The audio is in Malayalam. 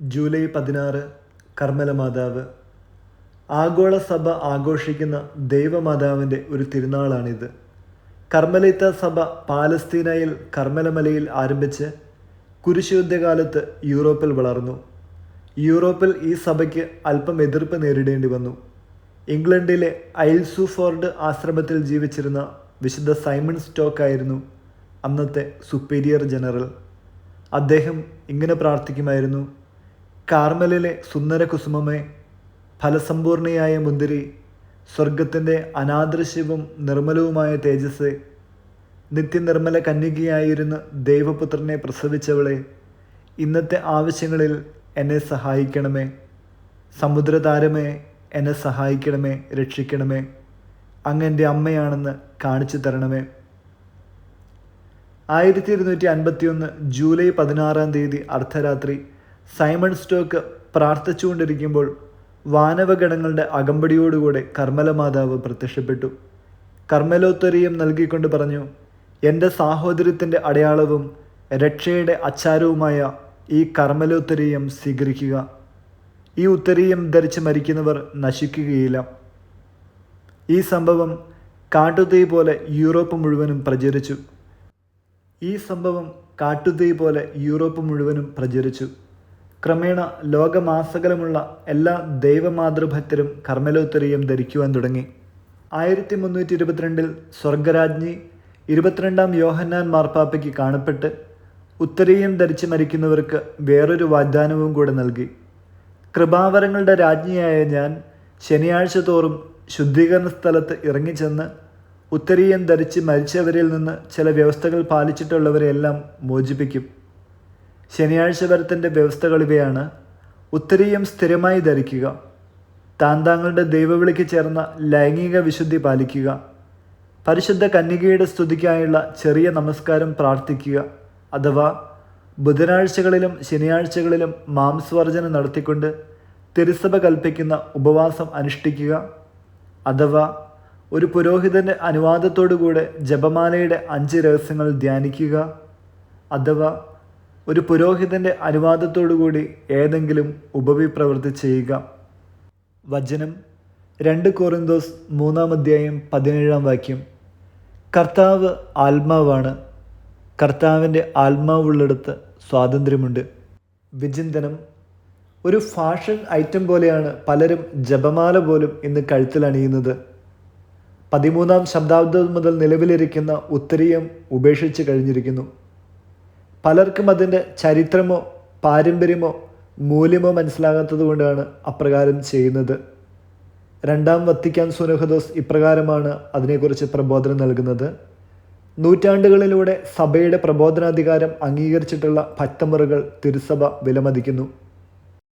ജൂലൈ പതിനാറ് കർമ്മല മാതാവ് ആഗോള സഭ ആഘോഷിക്കുന്ന ദൈവമാതാവിന്റെ ഒരു തിരുനാളാണിത്. കർമ്മലിത്ത സഭ പാലസ്തീനയിൽ കർമ്മലമലയിൽ ആരംഭിച്ച് കുരിശുദ്ധകാലത്ത് യൂറോപ്പിൽ വളർന്നു. യൂറോപ്പിൽ ഈ സഭയ്ക്ക് അല്പം എതിർപ്പ് നേരിടേണ്ടി വന്നു. ഇംഗ്ലണ്ടിലെ ഐൽസുഫോർഡ് ആശ്രമത്തിൽ ജീവിച്ചിരുന്ന വിശുദ്ധ സൈമൺ സ്റ്റോക്ക് ആയിരുന്നു അന്നത്തെ സുപ്പീരിയർ ജനറൽ. അദ്ദേഹം ഇങ്ങനെ പ്രാർത്ഥിക്കുമായിരുന്നു കാർമലിലെ സുന്ദരകുസുമമേ കുസുമമേ ഫലസമ്പൂർണിയായ മുന്തിരി സ്വർഗത്തിന്റെ അനാദൃശ്യവും നിർമ്മലവുമായ തേജസ് നിത്യനിർമ്മല കന്യകയായിരുന്ന ദൈവപുത്രനെ പ്രസവിച്ചവളെ ഇന്നത്തെ ആവശ്യങ്ങളിൽ എന്നെ സഹായിക്കണമേ സമുദ്രതാരമേ എന്നെ സഹായിക്കണമേ രക്ഷിക്കണമേ അങ്ങ് എന്റെ അമ്മയാണെന്ന് കാണിച്ചു തരണമേ. ആയിരത്തി ഇരുന്നൂറ്റി അൻപത്തി ഒന്ന് ജൂലൈ പതിനാറാം തീയതി അർദ്ധരാത്രി സൈമൺ സ്റ്റോക്ക് പ്രാർത്ഥിച്ചുകൊണ്ടിരിക്കുമ്പോൾ വാനവഗണങ്ങളുടെ അകമ്പടിയോടുകൂടെ കർമ്മല മാതാവ് പ്രത്യക്ഷപ്പെട്ടു. കർമ്മലോത്തരിയും നൽകിക്കൊണ്ട് പറഞ്ഞു എന്റെ സാഹോദര്യത്തിന്റെ അടയാളവും രക്ഷയുടെ അച്ചാരവുമായ ഈ കർമ്മലോത്തരീയം സ്വീകരിക്കുക. ഈ ഉത്തരീയം ധരിച്ച് മരിക്കുന്നവർ നശിക്കുകയില്ല. ഈ സംഭവം കാട്ടുതീ പോലെ യൂറോപ്പ് മുഴുവനും പ്രചരിച്ചു. ഈ സംഭവം കാട്ടുതീ പോലെ യൂറോപ്പ് മുഴുവനും പ്രചരിച്ചു. ക്രമേണ ലോകമാസകലമുള്ള എല്ലാ ദൈവമാതൃഭക്തരും കർമ്മലോത്തരിയും ധരിക്കുവാൻ തുടങ്ങി. ആയിരത്തി മുന്നൂറ്റി ഇരുപത്തിരണ്ടിൽ സ്വർഗരാജ്ഞി ഇരുപത്തിരണ്ടാം യോഹന്നാൻ മാർപ്പാപ്പയ്ക്ക് കാണപ്പെട്ട് ഉത്തരീയം ധരിച്ച് മരിക്കുന്നവർക്ക് വേറൊരു വാഗ്ദാനവും കൂടെ നൽകി. കൃപാവരങ്ങളുടെ രാജ്ഞിയായ ഞാൻ ശനിയാഴ്ച തോറും ശുദ്ധീകരണ സ്ഥലത്ത് ഇറങ്ങിച്ചെന്ന് ഉത്തരീയം ധരിച്ച് മരിച്ചവരിൽ നിന്ന് ചില വ്യവസ്ഥകൾ പാലിച്ചിട്ടുള്ളവരെയെല്ലാം മോചിപ്പിക്കും. ശനിയാഴ്ച വരത്തിന്റെ വ്യവസ്ഥകൾ ഇവയാണ്. ഉത്തരീയം സ്ഥിരമായി ധരിക്കുക. താൻ താങ്കളുടെ ദൈവവിളിക്ക് ചേർന്ന ലൈംഗിക വിശുദ്ധി പാലിക്കുക. പരിശുദ്ധ കന്യകയുടെ സ്തുതിക്കായുള്ള ചെറിയ നമസ്കാരം പ്രാർത്ഥിക്കുക. അഥവാ ബുധനാഴ്ചകളിലും ശനിയാഴ്ചകളിലും മാംസവർജനം നടത്തിക്കൊണ്ട് തിരുസഭ കൽപ്പിക്കുന്ന ഉപവാസം അനുഷ്ഠിക്കുക. അഥവാ ഒരു പുരോഹിതന്റെ അനുവാദത്തോടുകൂടെ ജപമാലയുടെ അഞ്ച് രഹസ്യങ്ങൾ ധ്യാനിക്കുക. അഥവാ ഒരു പുരോഹിതന്റെ അനുവാദത്തോടുകൂടി ഏതെങ്കിലും ഉപവിപ്രവൃത്തി ചെയ്യുക. വചനം രണ്ട് കോറിന്തോസ് മൂന്നാം അധ്യായം പതിനേഴാം വാക്യം. കർത്താവ് ആത്മാവാണ്. കർത്താവിന്റെ ആത്മാവുള്ളിടത്ത് സ്വാതന്ത്ര്യമുണ്ട്. വിചിന്തനം. ഒരു ഫാഷൻ ഐറ്റം പോലെയാണ് പലരും ജപമാല പോലും ഇന്ന് കഴുത്തിൽ അണിയുന്നത്. പതിമൂന്നാം ശതാബ്ദം മുതൽ നിലവിലിരിക്കുന്ന ഉത്തരീയം ഉപേക്ഷിച്ച് കഴിഞ്ഞിരിക്കുന്നു. പലർക്കും അതിന്റെ ചരിത്രമോ പാരമ്പര്യമോ മൂല്യമോ മനസ്സിലാകാത്തത് കൊണ്ടാണ് അപ്രകാരം ചെയ്യുന്നത്. രണ്ടാം വത്തിക്കാൻ സുനഹദോസ് ഇപ്രകാരമാണ് അതിനെക്കുറിച്ച് പ്രബോധനം നൽകുന്നത്. നൂറ്റാണ്ടുകളിലൂടെ സഭയുടെ പ്രബോധനാധികാരം അംഗീകരിച്ചിട്ടുള്ള ഭക്തമുറകൾ തിരുസഭ വിലമതിക്കുന്നു.